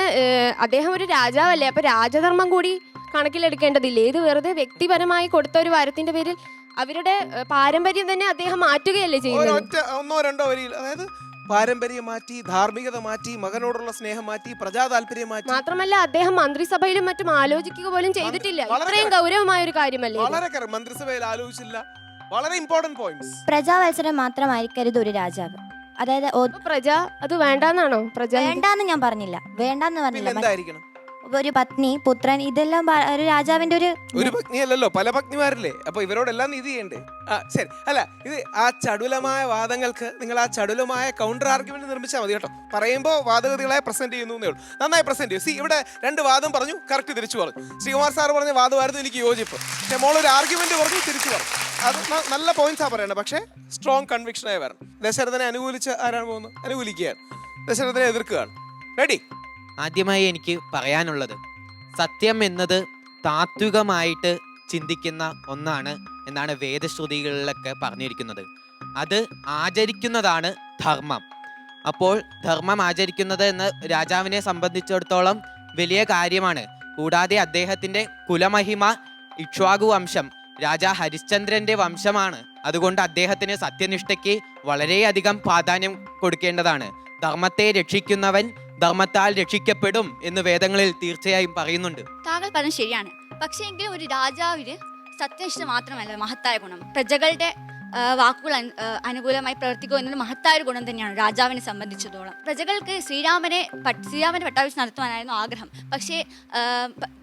അദ്ദേഹം ഒരു രാജാവല്ലേ? അപ്പൊ രാജധർമ്മം കൂടി കണക്കിലെടുക്കേണ്ടതില്ലേ? ഇത് വെറുതെ വ്യക്തിപരമായി കൊടുത്ത ഒരു വരത്തിന്റെ പേരിൽ അവരുടെ പാരമ്പര്യം തന്നെ അദ്ദേഹം മാറ്റുകയല്ലേ ചെയ്യുന്നത്? ഒരൊറ്റ ഒന്നോ രണ്ടോ വരിയിൽ അതായത് പാരമ്പര്യം മാറ്റി ധാർമ്മികത മാറ്റി മകനോടുള്ള സ്നേഹം മാറ്റി പ്രജാ താല്പര്യം മാറ്റി. മാത്രമല്ല അദ്ദേഹം മന്ത്രിസഭയിലും മറ്റും ആലോചിക്കുക പോലും ചെയ്തിട്ടില്ല. വളരെ ഇത്രയും ഗൗരവമായ ഒരു കാര്യമല്ലേ ഇത്? വളരെ. മന്ത്രിസഭയിൽ ആലോചിച്ചില്ല. വളരെ ഇമ്പോർട്ടന്റ് പോയിന്റ്സ് പ്രജാവത്സരം മാത്രമായിരിക്കരുത് ഒരു രാജാവ്. അതായത് ഒ- അപ്പൊ പ്രജ അത് വേണ്ടാന്നാണോ? പ്രജ വേണ്ടാന്ന് ഞാൻ പറഞ്ഞില്ല. വേണ്ടാന്ന് പിന്നെ പറഞ്ഞില്ല എന്തായിരിക്കണം? ഒരു പത്നി പുത്രൻ ഇതെല്ലാം ഒരു രാജാവിന്റെ ഒരു ഒരു പത്നിയല്ലല്ലോ പല പത്നിമാരല്ലേ? അപ്പൊ ഇവരോടെല്ലാം നീതി ചെയ്യണ്ടേ? ആ ശരി. അല്ല ഇത് ആ ചടുലമായ വാദങ്ങൾക്ക് നിങ്ങൾ ആ ചടുലമായ കൗണ്ടർ ആർഗ്യുമെന്റ് നിർമ്മിച്ചാൽ മതി കേട്ടോ. പറയുമ്പോൾ വാദഗതികളെ പ്രസന്റ് ചെയ്യുന്നു എന്നേ ഉള്ളൂ. നന്നായി പ്രസന്റ് ചെയ്യും. സി ഇവിടെ രണ്ട് വാദം പറഞ്ഞു കറക്റ്റ് തിരിച്ചു പറഞ്ഞു. ശ്രീകുമാർ സാർ പറഞ്ഞ വാദമായിരുന്നു എനിക്ക് യോജിപ്പ്. പക്ഷെ മോളൊരു ആർഗ്യുമെന്റ് പറഞ്ഞു തിരിച്ചു പറഞ്ഞു. അത് നല്ല പോയിന്റ്സാ പറയണത് പക്ഷേ സ്ട്രോങ് കൺവിക്ഷനായി വരണം. ദശരഥനെ അനുകൂലിച്ച് ആരാണ് പോകുന്നത്? അനുകൂലിക്കുകയാണ്. ദശരഥനെ എതിർക്കുകയാണ്. റെഡി ആദ്യമായി എനിക്ക് പറയാനുള്ളത് സത്യം എന്നത് താത്വികമായിട്ട് ചിന്തിക്കുന്ന ഒന്നാണ് എന്നാണ് വേദശ്രുതികളിലൊക്കെ പറഞ്ഞിരിക്കുന്നത്. അത് ആചരിക്കുന്നതാണ് ധർമ്മം. അപ്പോൾ ധർമ്മം ആചരിക്കുന്നത് എന്ന് രാജാവിനെ സംബന്ധിച്ചിടത്തോളം വലിയ കാര്യമാണ്. കൂടാതെ അദ്ദേഹത്തിന്റെ കുലമഹിമ ഇക്ഷ്വാകു വംശം രാജാ ഹരിശ്ചന്ദ്രന്റെ വംശമാണ്. അതുകൊണ്ട് അദ്ദേഹത്തിന് സത്യനിഷ്ഠയ്ക്ക് വളരെയധികം പ്രാധാന്യം കൊടുക്കേണ്ടതാണ്. ധർമ്മത്തെ രക്ഷിക്കുന്നവൻ ധർമ്മത്താൽ രക്ഷിക്കപ്പെടും എന്ന് വേദങ്ങളിൽ തീർച്ചയായും പറയുന്നുണ്ട്. താങ്കൾ പറഞ്ഞത് ശരിയാണ്. പക്ഷേ എങ്കിലും ഒരു രാജാവിന് സത്യനിഷ്ഠ മാത്രമല്ല മഹത്തായ ഗുണം. പ്രജകളുടെ വാക്കുകൾ അനുകൂലമായി പ്രവർത്തിക്കുക എന്നത് മഹത്തായ ഒരു ഗുണം തന്നെയാണ് രാജാവിനെ സംബന്ധിച്ചിടത്തോളം. പ്രജകൾക്ക് ശ്രീരാമനെ ശ്രീരാമന്റെ പട്ടാഭിഷേകം നടത്തുവാനായിരുന്നു ആഗ്രഹം. പക്ഷേ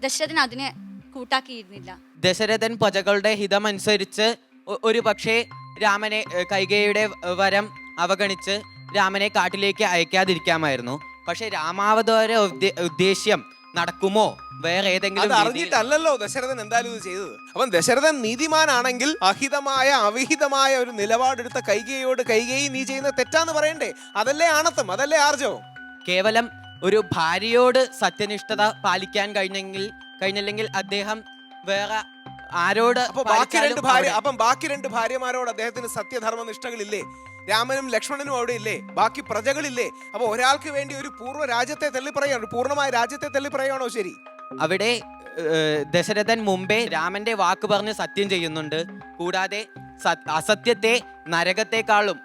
ദശരഥൻ അതിനെ കൂട്ടാക്കിയിരുന്നില്ല. ദശരഥൻ പ്രജകളുടെ ഹിതമനുസരിച്ച് ഒരു പക്ഷേ രാമനെ കൈകയുടെ വരം അവഗണിച്ച് രാമനെ കാട്ടിലേക്ക് അയക്കാതിരിക്കാമായിരുന്നു. പക്ഷെ രാമാവതാര ഉദ്ദേശ്യം നടക്കുമോ? വേറെ ഏതെങ്കിലും അത് അറിഞ്ഞിട്ടല്ലല്ലോ ദശരഥൻ എന്തായാലും ഇത് ചെയ്തത്. അപ്പം ദശരഥൻ നീതിമാനാണെങ്കിൽ അഹിതമായ അവിഹിതമായ ഒരു നിലപാടെടുത്ത കൈകയോട് കൈകേയി നീ ചെയ്യുന്ന തെറ്റാന്ന് പറയണ്ടേ? അതല്ലേ ആണത്തം അതല്ലേ ആർജവം? കേവലം ഒരു ഭാര്യയോട് സത്യനിഷ്ഠത പാലിക്കാൻ കഴിഞ്ഞെങ്കിൽ കഴിഞ്ഞില്ലെങ്കിൽ അദ്ദേഹം വേറെ ആരോട് അപ്പൊ ബാക്കി രണ്ട് ഭാര്യ അപ്പം ബാക്കി രണ്ട് ഭാര്യമാരോട് അദ്ദേഹത്തിന് സത്യധർമ്മ നിഷ്ഠകളില്ലേ രാമനും ലക്ഷ്മണനും അവിടെ ഇല്ലേ? ബാക്കി പ്രജകളില്ലേ? അപ്പൊ ഒരാൾക്ക് വേണ്ടി ഒരു പൂർവ രാജ്യത്തെ തള്ളി പറയാണ് പൂർണമായ രാജ്യത്തെ തള്ളി പറയുകയാണോ ശരി? അവിടെ ദശരഥൻ മുമ്പേ രാമന്റെ വാക്ക് പറഞ്ഞ് സത്യം ചെയ്യുന്നുണ്ട്. കൂടാതെ സത്- അസത്യത്തെ നരകത്തെക്കാളും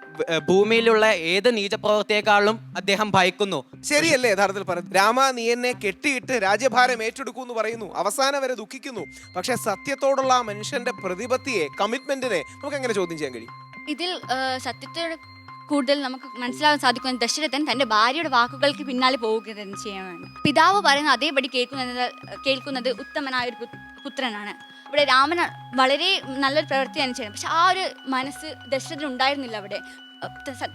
ഭൂമിയിലുള്ള ഏത് നീചപ്രവർത്തിയെക്കാളും അദ്ദേഹം ഭയക്കുന്നു. ശരിയല്ലേ യഥാർത്ഥത്തിൽ പറഞ്ഞു രാമ നീ എന്നെ കെട്ടിയിട്ട് രാജ്യഭാരം ഏറ്റെടുക്കൂ എന്ന് പറയുന്നു. അവസാനം വരെ ദുഃഖിക്കുന്നു. പക്ഷെ സത്യത്തോടുള്ള മനുഷ്യന്റെ പ്രതിപത്തിയെ കമ്മിറ്റ്മെന്റിനെ നമുക്ക് എങ്ങനെ ചോദ്യം ചെയ്യാൻ കഴിയും? ഇതിൽ സത്യത്തോട് കൂടുതൽ നമുക്ക് മനസ്സിലാക്കാൻ സാധിക്കുന്നത് ദശരഥൻ തന്റെ ഭാര്യയുടെ വാക്കുകൾക്ക് പിന്നാലെ പോവുക തന്നെ ചെയ്യാനാണ് പിതാവ് പറയുന്ന അതേപടി കേൾക്കുന്നത് കേൾക്കുന്നത് ഉത്തമനായ ഒരു പുത്രനാണ്. ഇവിടെ രാമൻ വളരെ നല്ലൊരു പ്രവൃത്തിയാണ് ചെയ്യുന്നത്. പക്ഷെ ആ ഒരു മനസ്സ് ദശരഥൻ ഉണ്ടായിരുന്നില്ല അവിടെ.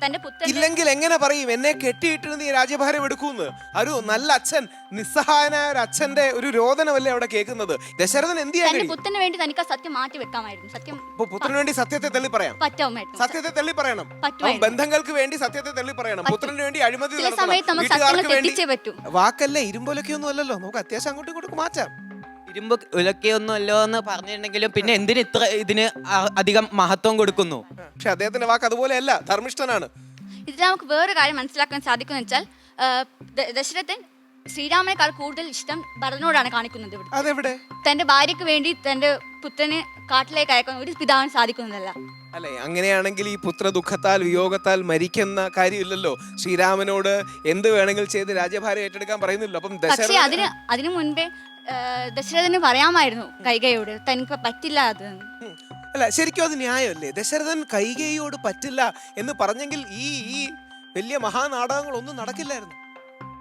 തന്റെ പുത്രൻ ഇല്ലെങ്കിൽ എങ്ങനെ പറയും എന്നെ കെട്ടിയിട്ടിരുന്ന് ഈ രാജ്യഭാരം എടുക്കൂന്ന്? ഒരു നല്ല അച്ഛൻ നിസ്സഹായനായ ഒരു അച്ഛന്റെ ഒരു രോദനമല്ലേ അവിടെ കേൾക്കുന്നത്. ദശരഥൻ എന്ത് ചെയ്യാൻ തന്റെ കഴിയും പുത്രന് വേണ്ടി തനിക്ക് ആ സത്യം മാറ്റി വെക്കാമായിരുന്നു. സത്യം അപ്പൊ പുത്രന് വേണ്ടി സത്യത്തെ തള്ളി പറയാം പറ്റാമായിരുന്നു സത്യത്തെ തള്ളി പറയണം അവൻ പറ്റുമായിരുന്നു. ബന്ധങ്ങൾക്ക് വേണ്ടി സത്യത്തെ തള്ളി പറയണം പുത്രന് വേണ്ടി അഴിമതി ചില നടത്തണം. സമയത്ത് വീട്ടുകാർക്ക് വേണ്ടി പറ്റൂ. വാക്കല്ലേ? ഇരുമ്പോലൊക്കെ ഒന്നും അല്ലല്ലോ. നമുക്ക് അത്യാവശ്യം അങ്ങോട്ടും ഇങ്ങോട്ടും മാറ്റാം. ഇരുമ്പ് ഉലക്കൊന്നും അല്ലോ എന്ന് പറഞ്ഞിട്ടുണ്ടെങ്കിലും പിന്നെ എന്തിന് ഇത്ര ഇതിന് അ- അധികം മഹത്വം കൊടുക്കുന്നു? പക്ഷെ അദ്ദേഹത്തിന്റെ വാക്ക് അതുപോലെയല്ല ധർമ്മിഷ്ഠനാണ്. ഇതിൽ നമുക്ക് വേറൊരു കാര്യം മനസ്സിലാക്കാൻ സാധിക്കുന്ന വെച്ചാൽ ആ, ദ- ദശരഥൻ ശ്രീരാമനേക്കാൾ കൂടുതൽ ഇഷ്ടം ഭരതനോടാണ് കാണിക്കുന്നത് ഇവിടെ. അതെവിടെ? തന്റെ ഭാര്യക്ക് വേണ്ടി തന്റെ പുത്രനെ കാട്ടിലേക്ക് അയക്കാൻ ഒരു പിതാവിന് സാധിക്കുന്നതല്ല. അല്ലെ അങ്ങനെയാണെങ്കിൽ ഈ പുത്ര ദുഃഖത്താൽ വിയോഗത്താൽ മരിക്കുന്ന കാര്യമില്ലല്ലോ. ശ്രീരാമനോട് എന്ത് വേണമെങ്കിൽ ചെയ്ത് രാജ്യഭാരം ഏറ്റെടുക്കാൻ പറയുന്നില്ലല്ലോ. അപ്പം പക്ഷേ ദശരഥ അതിന് അതിനു മുൻപേ ദശരഥന് പറയാമായിരുന്നു കൈകയോട് തനിക്ക് പറ്റില്ല അത്. അല്ല ശരിക്കും അത് ന്യായമല്ലേ? ദശരഥൻ കൈകയോട് പറ്റില്ല എന്ന് പറഞ്ഞെങ്കിൽ ഈ ഈ വലിയ മഹാനാടകങ്ങളൊന്നും നടക്കില്ലായിരുന്നു.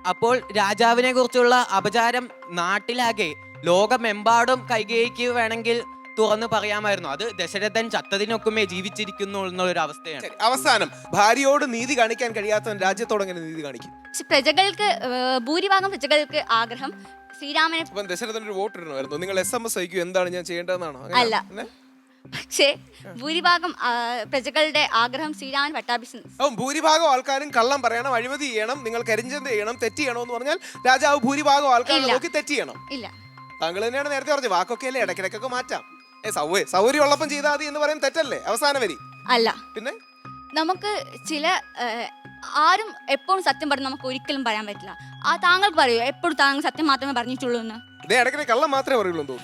അപ്പോൾ രാജാവിനെ കുറിച്ചുള്ള അപചാരം നാട്ടിലാകെ ലോകമെമ്പാടും കൈകേയിക്ക് വേണമെങ്കിൽ തുറന്ന് പറയാമായിരുന്നു. അത് ദശരഥൻ ചത്തതിനൊക്കുമേ ജീവിച്ചിരിക്കുന്നു എന്നുള്ളൊരു അവസ്ഥയാണ് അവസാനം. ഭാര്യയോട് നീതി കാണിക്കാൻ കഴിയാത്തവൻ രാജ്യത്തോട് എങ്ങനെ നീതി കാണിക്കും? പ്രജകൾക്ക് ഭൂരിഭാഗം പ്രജകൾക്ക് ആഗ്രഹം ശ്രീരാമനെ അപ്പം ഒരു വോട്ട് ഇടണമായിരുന്നു. നിങ്ങൾ എസ് എം എസ് അയക്കൂ എന്താണ് ഞാൻ ചെയ്യേണ്ടതെന്നാണോ? അല്ല. പിന്നെ? പക്ഷേ ഭൂരിഭാഗം ആ, പ്രജകളുടെ ആഗ്രഹം ശ്രീരാമൻ പട്ടാഭിഷേകം അപ്പം ഭൂരിഭാഗം ആൾക്കാരും കള്ളം പറയണം അഴിമതി ചെയ്യണം നിങ്ങൾ കരിഞ്ചന്ത ചെയ്യണം തെറ്റ് ചെയ്യണം എന്ന് പറഞ്ഞാൽ രാജാവ് ഭൂരിഭാഗം ആൾക്കാരെ ഇല്ല. നോക്കി തെറ്റ് ചെയ്യണം. ഇല്ല. താങ്കൾ തന്നെയാണ് നേരത്തെ പറഞ്ഞത് വാക്കൊക്കെ അല്ലേ ഇടയ്ക്കിടയ്ക്കൊക്കെ മാറ്റാം. ഏ സൗകര്യ സൗകര്യം ഉള്ളപ്പം ചെയ്താൽ മതി എന്ന് പറയും തെറ്റല്ലേ അവസാന വരി. അല്ല. പിന്നെ? നമുക്ക് ചില ആരും എപ്പോഴും സത്യം പറഞ്ഞ് നമുക്ക് ഒരിക്കലും പറയാൻ പറ്റില്ല. ആ താങ്കൾക്ക് പറയൂ? എപ്പോഴും താങ്കൾ സത്യം മാത്രമേ പറഞ്ഞിട്ടുള്ളൂ എന്ന്? കള്ളം മാത്രമേ പറയുള്ളൂ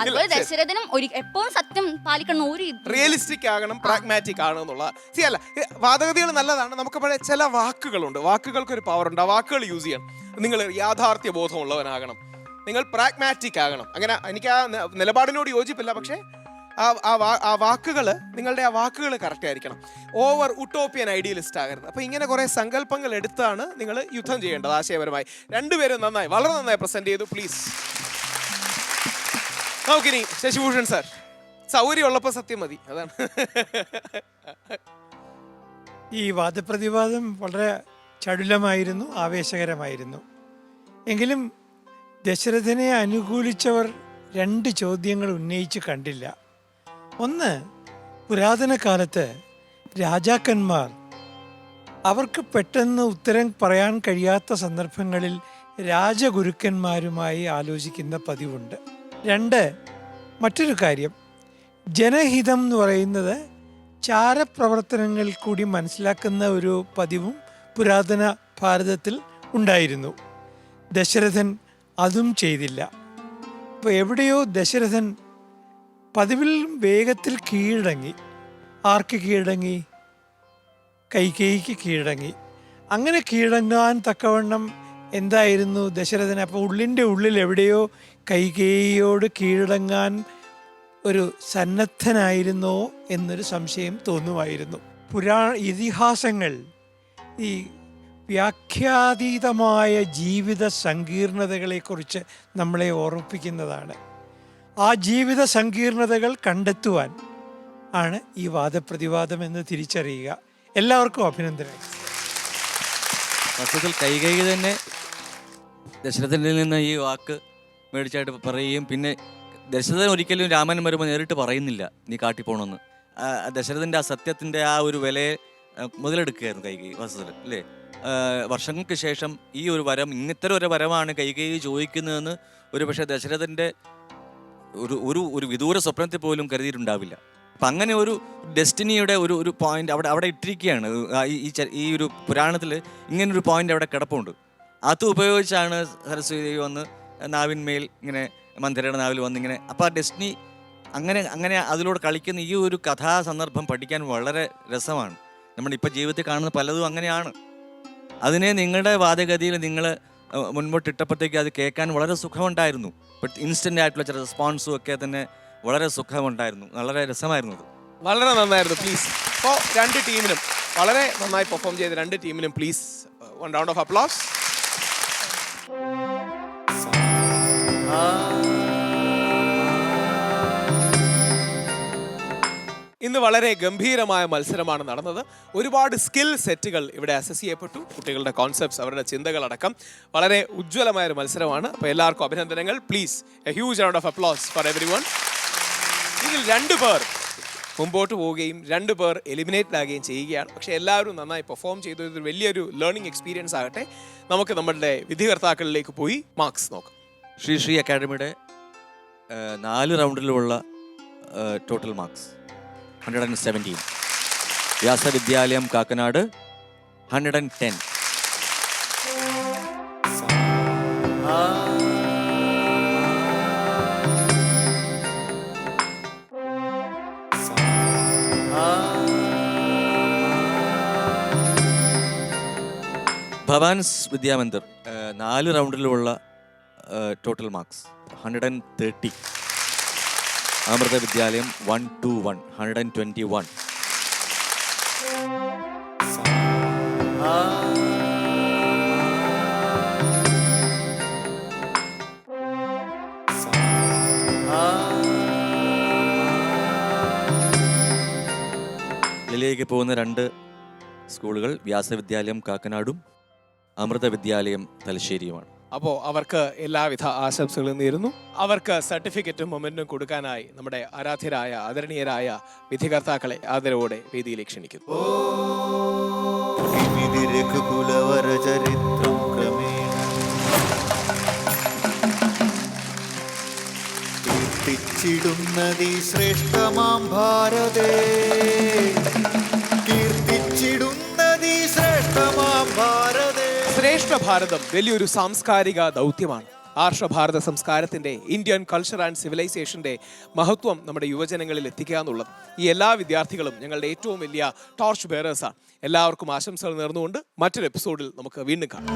അതുപോലെ ദശരഥനും ഒരു എപ്പോഴും സത്യം പാലിക്കണം ഒരു റിയലിസ്റ്റിക് ആകണം പ്രാഗ്മാറ്റിക് ആകണം എന്നുള്ള. സി അല്ല വാദഗതികൾ നല്ലതാണ്. നമുക്ക് പഴയ ചില വാക്കുകളുണ്ട്. വാക്കുകൾക്ക് ഒരു പവർ ഉണ്ട്. ആ വാക്കുകൾ യൂസ് ചെയ്യണം. നിങ്ങൾ യാഥാർത്ഥ്യ ബോധമുള്ളവനാകണം. നിങ്ങൾ പ്രാഗ്മാറ്റിക് ആകണം. അങ്ങനെ എനിക്ക് ആ നിലപാടിനോട് യോജിപ്പില്ല. പക്ഷേ ആ ആ വാക്കുകൾ നിങ്ങളുടെ ആ വാക്കുകൾ കറക്റ്റ് ആയിരിക്കണം. ഓവർ ഉട്ടോപ്പിയൻ ഐഡിയലിസ്റ്റ് ആകരുത്. അപ്പോൾ ഇങ്ങനെ കുറേ സങ്കല്പങ്ങൾ എടുത്താണ് നിങ്ങൾ യുദ്ധം ചെയ്യേണ്ടത് ആശയപരമായി. രണ്ടുപേരും നന്നായി വളരെ നന്നായി പ്രസന്റ് ചെയ്തു പ്ലീസ് നമുക്കിനി ശശിഭൂഷൺ സാർ സൗകര്യമുള്ളപ്പോൾ സത്യം മതി. അതാണ്. ഈ വാദപ്രതിവാദം വളരെ ചടുലമായിരുന്നു ആവേശകരമായിരുന്നു. എങ്കിലും ദശരഥനെ അനുകൂലിച്ചവർ രണ്ട് ചോദ്യങ്ങൾ ഉന്നയിച്ച് കണ്ടില്ല. ഒന്ന് പുരാതന കാലത്ത് രാജാക്കന്മാർ അവർക്ക് പെട്ടെന്ന് ഉത്തരം പറയാൻ കഴിയാത്ത സന്ദർഭങ്ങളിൽ രാജഗുരുക്കന്മാരുമായി ആലോചിക്കുന്ന പതിവുണ്ട്. രണ്ട് മറ്റൊരു കാര്യം. ജനഹിതം എന്ന് പറയുന്നത് ചാരപ്രവർത്തനങ്ങളിൽ കൂടി മനസ്സിലാക്കുന്ന ഒരു പതിവും പുരാതന ഭാരതത്തിൽ ഉണ്ടായിരുന്നു. ദശരഥൻ അതും ചെയ്തില്ല. അപ്പോൾ എവിടെയോ ദശരഥൻ പതിവിൽ വേഗത്തിൽ കീഴടങ്ങി. ആർക്ക് കീഴടങ്ങി? കൈകേയിക്ക് കീഴടങ്ങി. അങ്ങനെ കീഴടങ്ങാൻ തക്കവണ്ണം എന്തായിരുന്നു ദശരഥൻ? അപ്പോൾ ഉള്ളിന്റെ ഉള്ളിൽ എവിടെയോ കൈകേയിയോട് കീഴടങ്ങാൻ ഒരു സന്നദ്ധനായിരുന്നോ എന്നൊരു സംശയം തോന്നുമായിരുന്നു. പുരാ ഇതിഹാസങ്ങൾ ഈ വ്യാഖ്യാതീതമായ ജീവിത സങ്കീർണതകളെക്കുറിച്ച് നമ്മളെ ഓർമ്മിപ്പിക്കുന്നതാണ്. ആ ജീവിത സങ്കീർണതകൾ കണ്ടെത്തുവാൻ ആണ് ഈ വാദപ്രതിവാദം എന്ന് തിരിച്ചറിയുക. എല്ലാവർക്കും അഭിനന്ദനം വസ്തുത്തിൽ കൈകൈ തന്നെ ദശരഥനിൽ നിന്ന് ഈ വാക്ക് മേടിച്ചായിട്ട് പറയുകയും പിന്നെ ദശരഥൻ ഒരിക്കലും രാമൻ വരുമ്പോൾ നേരിട്ട് പറയുന്നില്ല നീ കാട്ടിപ്പോണമെന്ന് ദശരഥന്റെ ആ സത്യത്തിന്റെ ആ ഒരു വിലയെ മുതലെടുക്കുകയായിരുന്നു കൈകൈ വസ്തുതൽ അല്ലേ? വർഷങ്ങൾക്ക് ശേഷം ഈ ഒരു വരം ഇങ്ങനത്തെ ഒരു വരമാണ് കൈകൈ ചോദിക്കുന്നതെന്ന് ഒരു പക്ഷേ ദശരഥന്റെ ഒരു ഒരു ഒരു വിദൂര സ്വപ്നത്തിൽ പോലും കരുതിയിട്ടുണ്ടാവില്ല. അപ്പം അങ്ങനെ ഒരു ഡെസ്റ്റിനിയുടെ ഒരു ഒരു പോയിന്റ് അവിടെ അവിടെ ഇട്ടിരിക്കുകയാണ്. ഈ- ഈ ഒരു പുരാണത്തിൽ ഇങ്ങനൊരു പോയിന്റ് അവിടെ കിടപ്പുണ്ട്. അത് ഉപയോഗിച്ചാണ് സരസ്വതി വന്ന് നാവിന്മേൽ ഇങ്ങനെ മന്ദിരയുടെ നാവിൽ വന്ന് ഇങ്ങനെ അപ്പോൾ ആ ഡെസ്റ്റിനി അങ്ങനെ അങ്ങനെ അതിലൂടെ കളിക്കുന്ന ഈ ഒരു കഥാ സന്ദർഭം പഠിക്കാൻ വളരെ രസമാണ്. നമ്മളിപ്പോൾ ജീവിതത്തിൽ കാണുന്ന പലതും അങ്ങനെയാണ്. അതിനെ നിങ്ങളുടെ വാദഗതിയിൽ നിങ്ങൾ മുൻപോട്ടിട്ടപ്പോഴത്തേക്ക് അത് കേൾക്കാൻ വളരെ സുഖമുണ്ടായിരുന്നു. ബട്ട് ഇൻസ്റ്റന്റ് ആയിട്ടുള്ള ചില റെസ്പോൺസും ഒക്കെ തന്നെ വളരെ സുഖമുണ്ടായിരുന്നു. വളരെ രസമായിരുന്നു അത്. വളരെ നന്നായിരുന്നു പ്ലീസ് അപ്പോൾ രണ്ട് ടീമിനും വളരെ നന്നായി പെർഫോം ചെയ്ത രണ്ട് ടീമിനും please one round of applause ഇന്ന് വളരെ ഗംഭീരമായ മത്സരമാണ് നടന്നത്. ഒരുപാട് സ്കിൽ സെറ്റുകൾ ഇവിടെ അസസ് ചെയ്യപ്പെട്ടു. കുട്ടികളുടെ കോൺസെപ്റ്റ്സ് അവരുടെ ചിന്തകളടക്കം വളരെ ഉജ്ജ്വലമായ ഒരു മത്സരമാണ്. അപ്പോൾ എല്ലാവർക്കും അഭിനന്ദനങ്ങൾ. Please a huge round of applause for everyone ഇതിൽ രണ്ട് പേർ മുമ്പോട്ട് പോവുകയും രണ്ട് പേർ എലിമിനേറ്റഡ് ആകുകയും ചെയ്യുകയാണ്. പക്ഷെ എല്ലാവരും നന്നായി പെർഫോം ചെയ്തു. ഇതൊരു വലിയൊരു ലേണിംഗ് എക്സ്പീരിയൻസ് ആകട്ടെ. നമുക്ക് നമ്മളുടെ വിധികർത്താക്കളിലേക്ക് പോയി മാർക്സ് നോക്കാം. ശ്രീ ശ്രീ അക്കാഡമിയുടെ നാല് റൗണ്ടിലുള്ള total marks hundred and seventeen Vyasavidyalayam Kakkanad hundred and ten Bhavans Vidyamandir നാല് റൗണ്ടിലുള്ള total marks hundred and thirty Amrita Vidyalayam one two one hundred and twenty one ിലേക്ക് പോകുന്ന രണ്ട് സ്കൂളുകൾ വ്യാസവിദ്യാലയം കാക്കനാടും അമൃത വിദ്യാലയം തലശ്ശേരിയുമാണ്. അപ്പോൾ അവർക്ക് എല്ലാവിധ ആശംസകളും നേരുന്നു. അവർക്ക് സർട്ടിഫിക്കറ്റും മൊമെന്റും കൊടുക്കാനായി നമ്മുടെ ആരാധ്യരായ ആദരണീയരായ വിധികർത്താക്കളെ ആദരവോടെ വേദിയിലേക്ക് ക്ഷണിക്കുന്നു. ശ്രേഷ്ഠമാം ഭാരതേ. ശ്രേഷ്ഠ ഭാരതം വലിയൊരു സാംസ്കാരിക ദൗത്യമാണ്. ആർഷഭാരത സംസ്കാരത്തിന്റെ ഇന്ത്യൻ കൾച്ചർ ആൻഡ് സിവിലൈസേഷന്റെ മഹത്വം നമ്മുടെ യുവജനങ്ങളിൽ എത്തിക്കുക എന്നുള്ളത്. ഈ എല്ലാ വിദ്യാർത്ഥികളും ഞങ്ങളുടെ ഏറ്റവും വലിയ ടോർച്ച് ബെയറേഴ്സാണ് എല്ലാവർക്കും ആശംസകൾ നേർന്നുകൊണ്ട് മറ്റൊരു എപ്പിസോഡിൽ നമുക്ക് വീണ്ടും കാണാം.